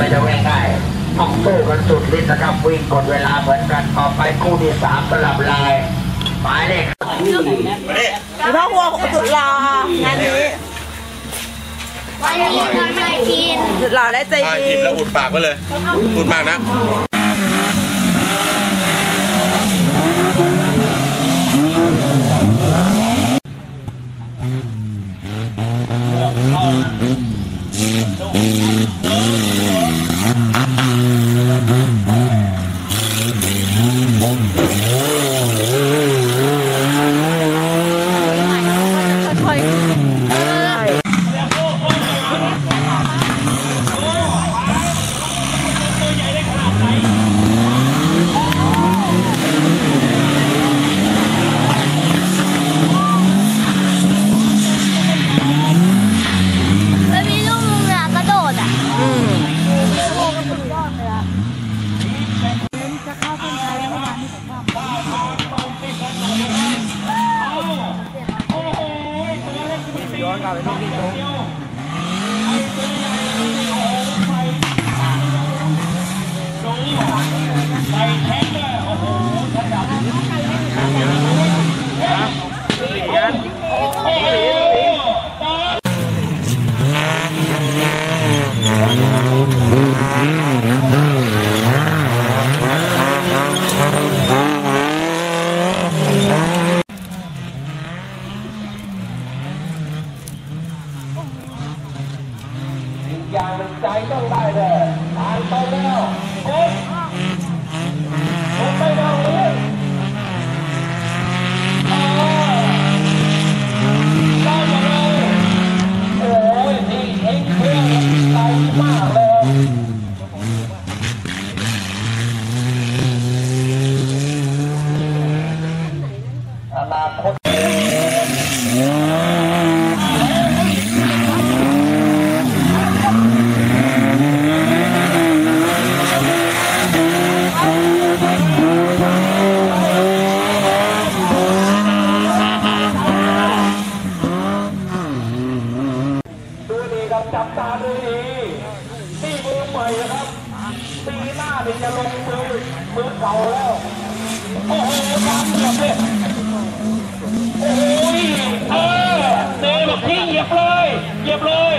ไปจะง่ายๆต้องสู้กันสุดฤทธิ์นะครับวิ่งกดเวลาเหมือนกันต่อไปคู่ที่สามสลับลายหมายเลขหลวงพ่อหัวของสุดหล่องานนี้วันนี้เราไม่กินสุดหล่อและใจอ่าดีหยิบแล้วอุดปากไว้เลยพูดมากนะค่อยๆ แล้วมีลูกมึงอะกระโดดอะ อืม อย่างหนึ่ งใจต้องได้เลยผ่านไปแล้วโอ๊ยผมไม่ต้องเลยได้เลยโอ้ยนี่เองเครื่องใจมากเลยอนาค ดูดีครับจับตาดูดีนี่มือใหม่ครับปีหน้าเนี่ยจะลงมือมือเก่าแล้ว โอ้โหความเหยียบเลยโอ้ยเออเนยแบบที่เหยียบเลยเหยียบเลย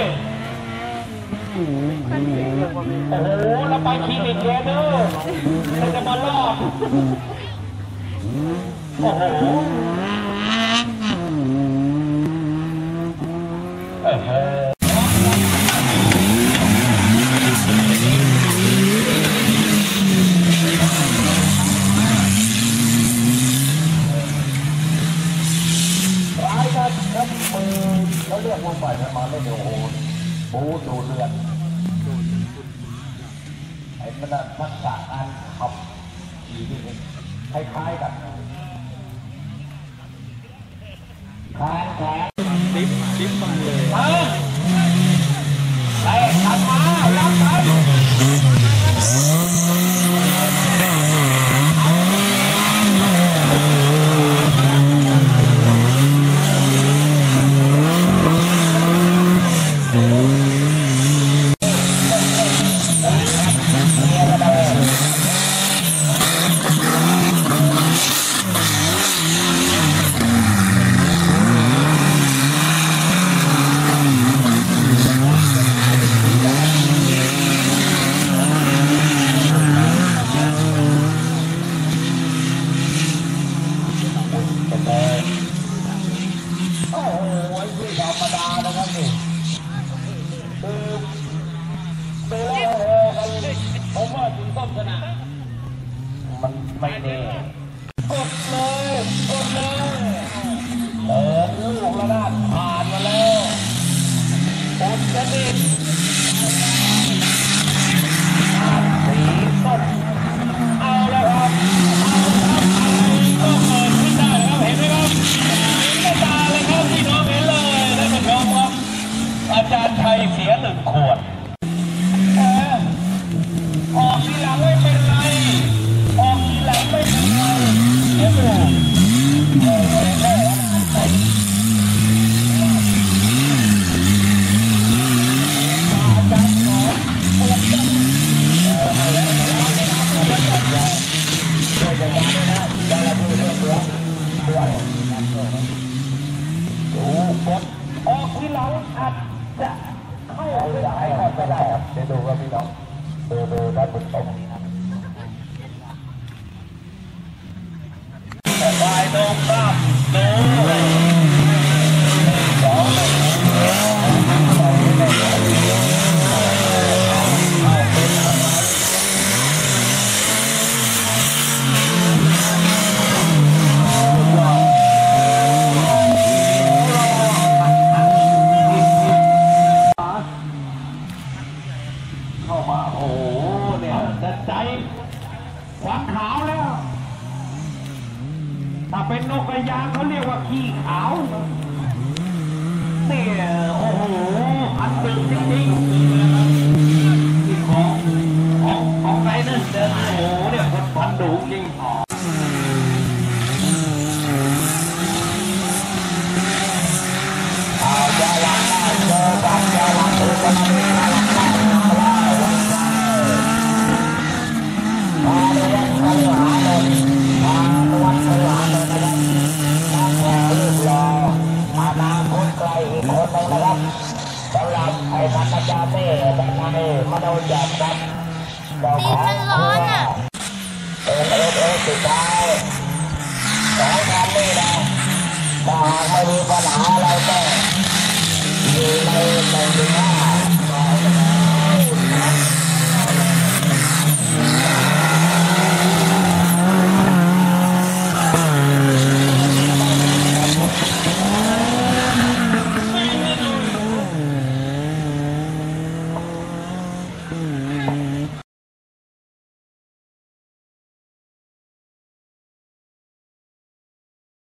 โอ้โหเราไปคลินิกแกเนอะมันจะมาลอกโอ้โหเออ ร้ายครับครับมือเขาเรียกว่าใหม่มาเล่นโอ้โหบูดูเลือด ไอ้มันน่ะักษะการขับขี่นี่คล้ายๆกันคล้ายๆดิฟดิฟมาเลยเออไอ้ทำมารับไปโอ้โหที่ ธรรมดานะครับนี่คือเปโลโอกันผมว่าถึงต้นชนะมันไม่แน่ เดี๋ มาโอ้โหเนี่ยแต่ใจขวางขาวแล้ว ถ้าเป็นนกกระยางเขาเรียกว่าขี้ขาวเนี่ยโอ้โห อันเป็นจริง ตีนมันร้อนอะถ้าหากไม่มีปัญหาอะไรก็